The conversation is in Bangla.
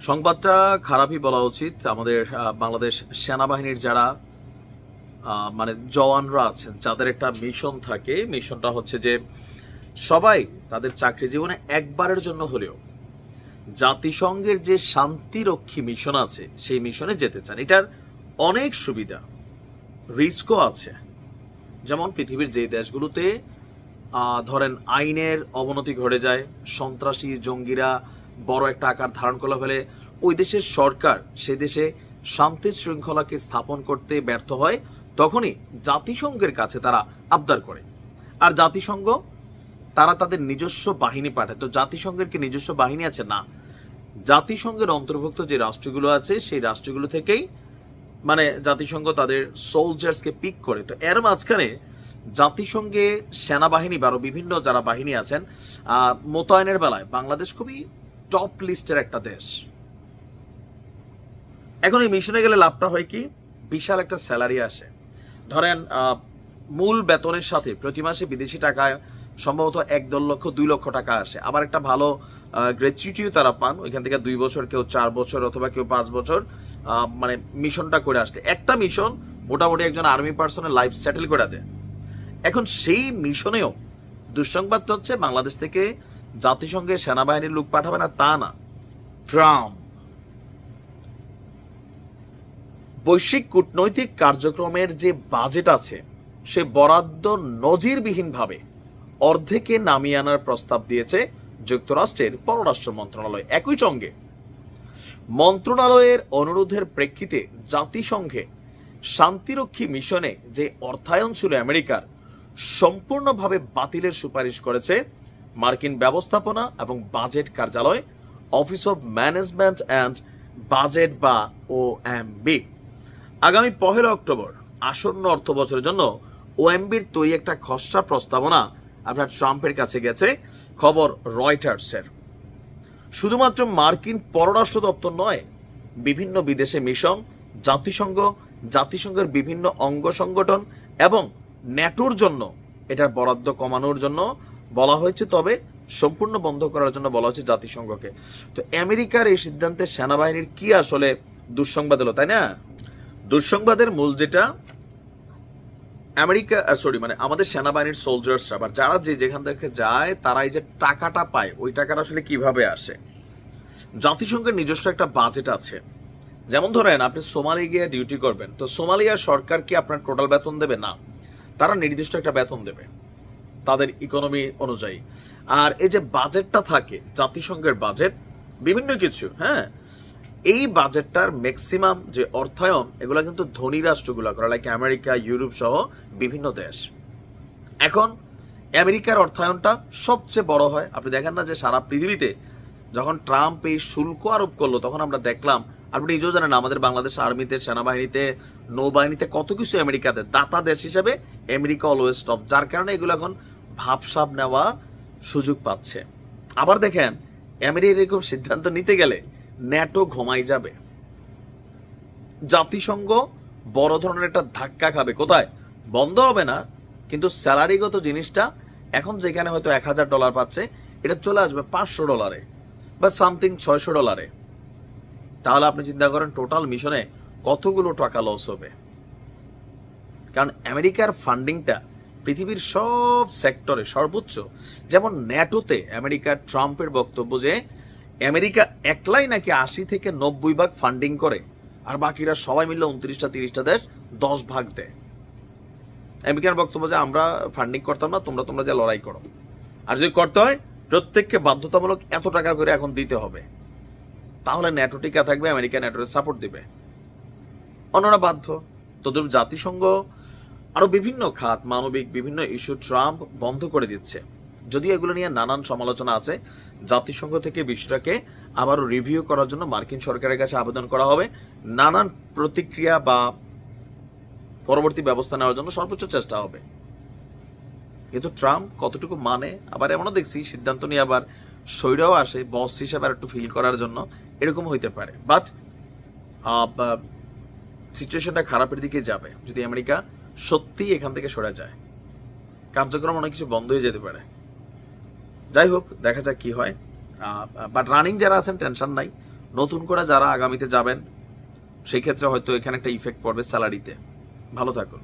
সংবাদটা খারাপই বলা উচিত। আমাদের বাংলাদেশ সেনাবাহিনীর যারা মানে জওয়ানরা আছেন, যাদের একটা মিশন থাকে মিশনটা হচ্ছে যে সবাই তাদের চাকরি জীবনে একবারের জন্য হলেও জাতিসংঘের যে শান্তিরক্ষী মিশন আছে, সেই মিশনে যেতে চান। এটার অনেক সুবিধা রিস্কও আছে। যেমন পৃথিবীর যে দেশগুলোতে ধরেন আইনের অবনতি ঘটে যায়, সন্ত্রাসী জঙ্গিরা বড় একটা আকার ধারণ করে ফেলে। ওই দেশের সরকার সে দেশে শান্তি শৃঙ্খলাকে স্থাপন করতে ব্যর্থ হয়, তখনই জাতিসংঘের কাছে তারা আবদার করে। আর জাতিসংঘ, তারা তাদের নিজস্ব বাহিনী পাঠায়। তো জাতিসংঘের কি নিজস্ব বাহিনী আছে? না। জাতিসংঘের অন্তর্ভুক্ত যে রাষ্ট্রগুলো আছে, সেই রাষ্ট্রগুলো থেকেই মানে জাতিসংঘ তাদের সোলজার্সকে পিক করে। তো এর মাঝখানে জাতিসংঘে সেনাবাহিনী বা বিভিন্ন যারা বাহিনী আছেন মোতায়েনের বেলায় বাংলাদেশ খুবই টপ লিস্টের একটা দেশ। এখন এই মিশনে গেলে লাভটা হয় কি? বিশাল একটা স্যালারি আসে। ধরেন মূল বেতনের সাথে প্রতি মাসে বিদেশি টাকায় সম্ভবত এক দেড় লক্ষ, দুই লক্ষ টাকা আসে। আবার একটা ভালো গ্র্যাচুইটিও তারা পান। ওইখান থেকে দুই বছর, কেউ চার বছর অথবা কেউ পাঁচ বছর মানে মিশনটা করে আসতে। একটা মিশন মোটামুটি একজন আর্মি পার্সনের লাইফ সেটেল করে দেয়। এখন সেই মিশনেও দুঃসংবাদটা হচ্ছে বাংলাদেশ থেকে জাতিসংঘের সেনাবাহিনীর লোক পাঠাবে না তা না। ট্রাম্প। বৈশ্বিক কূটনৈতিক কার্যক্রমের যে বাজেট আছে, সে বরাদ্দ নজিরবিহীনভাবে অর্ধেকে নামিয়ে আনার প্রস্তাব দিয়েছে যুক্তরাষ্ট্রের পররাষ্ট্র মন্ত্রণালয়। একই সঙ্গে মন্ত্রণালয়ের অনুরোধের প্রেক্ষিতে জাতিসংঘে শান্তিরক্ষী মিশনে যে অর্থায়ন ছিল আমেরিকার, সম্পূর্ণভাবে বাতিলের সুপারিশ করেছে মার্কিন ব্যবস্থাপনা এবং বাজেট কার্যালয় office of management and budget বা ওএমবি আগামী পহেলা অক্টোবর, আসন্ন অর্থ বছরের জন্য ওএমবির তৈরি একটা খসড়া প্রস্তাবনা আপনার ট্রাম্পের কাছে গেছে, খবর রয়টার্সের। শুধুমাত্র মার্কিন পররাষ্ট্র দপ্তর নয়, বিভিন্ন বিদেশে মিশন, জাতিসংঘ, জাতিসংঘের বিভিন্ন অঙ্গ সংগঠন এবং ন্যাটোর জন্য, এটার বরাদ্দ কমানোর জন্য বলা হয়েছে, তবে সম্পূর্ণ বন্ধ করার জন্য বলা হচ্ছে জাতিসংঘকে। তো আমেরিকার এই সিদ্ধান্তে সেনাবাহিনীর কি আসলে দুঃসংবাদ হলো তাই না? দুঃসংবাদের মূল যেটা, আমেরিকা সরি মানে আমাদের সেনাবাহিনীর সোলজার্সরা বা যারা যে যেখান থেকে যায় তারা এই যে টাকাটা পায়, ওই টাকাটা আসলে কীভাবে আসে? জাতিসংঘের নিজস্ব একটা বাজেট আছে। যেমন ধরেন, আপনি সোমালি গিয়ে ডিউটি করবেন, তো সোমালিয়া সরকার কি আপনার টোটাল বেতন দেবে? না। তারা নির্দিষ্ট একটা বেতন দেবে। তাদের ইকোনমি অনুযায়ী। আর এই যে বাজেটটা থাকে, জাতিসংঘের বাজেট বিভিন্ন কিছু হ্যাঁ? এই বাজেটটার ম্যাক্সিমাম যে অর্থায়ন, এগুলো কিন্তু ধনী রাষ্ট্রগুলো করে লাইক আমেরিকা ইউরোপ সহ বিভিন্ন দেশ। এখন, আমেরিকার অর্থায়নটা সবচেয়ে বড় হয়। আপনি দেখেন না যে সারা পৃথিবীতে যখন ট্রাম্প এই শুল্ক আরোপ করল, তখন আমরা দেখলাম, আপনি নিজেও জানেন আমাদের বাংলাদেশ আর্মিতে, সেনাবাহিনীতে, নৌবাহিনীতে কত কিছু আমেরিকাতে দাতা দেশ হিসাবে আমেরিকা অলওয়েজ টপ যার কারণে এগুলো এখন ভাবসাব নেওয়া সুযোগ পাচ্ছে। আবার দেখেন আমেরিকা এরকম সিদ্ধান্ত নিতে গেলে ন্যাটো ঘুমাই যাবে। জাতিসংঘ বড় ধরনের একটা ধাক্কা খাবে। কোথায়? বন্ধ হবে না, কিন্তু স্যালারিগত জিনিসটা এখন যেখানে হয়তো এক হাজার ডলার পাচ্ছে, এটা চলে আসবে পাঁচশো ডলারে বা সামথিং ছয়শো ডলারে। তাহলে আপনি চিন্তা করেন, টোটাল মিশনে কতগুলো টাকা লস হবে? কারণ আমেরিকার ফান্ডিংটা পৃথিবীর সব সেক্টরে সর্বোচ্চ, যেমন ন্যাটোতে আমেরিকার ট্রাম্পের বক্তব্য যে, আমেরিকা একলাই নাকি আশি থেকে নব্বই ভাগ ফান্ডিং করে, আর বাকিরা সবাই মিলে উনত্রিশটা, তিরিশটা দেশ দশ ভাগ দেয়। আমেরিকার বক্তব্য যে, আমরা ফান্ডিং করতাম না, তোমরা তোমরা যে লড়াই করো। আর যদি করতে হয়, প্রত্যেককে বাধ্যতামূলক এত টাকা করে এখন দিতে হবে। তাহলে ন্যাটো টিকা থাকবে, আমেরিকা ন্যাটোর সাপোর্ট দিবে। অন্যরা বাধ্য। তদুপ জাতিসংঘ আরও বিভিন্ন খাত, মানবিক বিভিন্ন ইস্যু ট্রাম্প বন্ধ করে দিচ্ছে। যদিও এগুলো নিয়ে নানান সমালোচনা আছে, জাতিসংঘ থেকে বিষয়টাকে আবারও রিভিউ করার জন্য মার্কিন সরকারের কাছে আবেদন করা হবে। নানান প্রতিক্রিয়া বা পরবর্তী ব্যবস্থা নেওয়ার জন্য সর্বোচ্চ চেষ্টা হবে। কিন্তু ট্রাম্প কতটুকু মানে আবার এমনও দেখছি, সিদ্ধান্ত নিয়ে আবার সৈরাও আসে, বস হিসেবে আর একটু ফিল করার জন্য। এরকম হইতে পারে। বাট সিচুয়েশনটা খারাপের দিকে যাবে। যদি আমেরিকা সত্যিই এখান থেকে সরে যায়। কার্যক্রম অনেক কিছু বন্ধ হয়ে যেতে পারে। যাই হোক, দেখা যাক কি হয়। বাট রানিং যারা আছেন টেনশন নাই। নতুন করে যারা আগামীতে যাবেন সেই ক্ষেত্রে হয়তো এখানে একটা ইফেক্ট পড়বে স্যালারিতে ভালো থাকুন।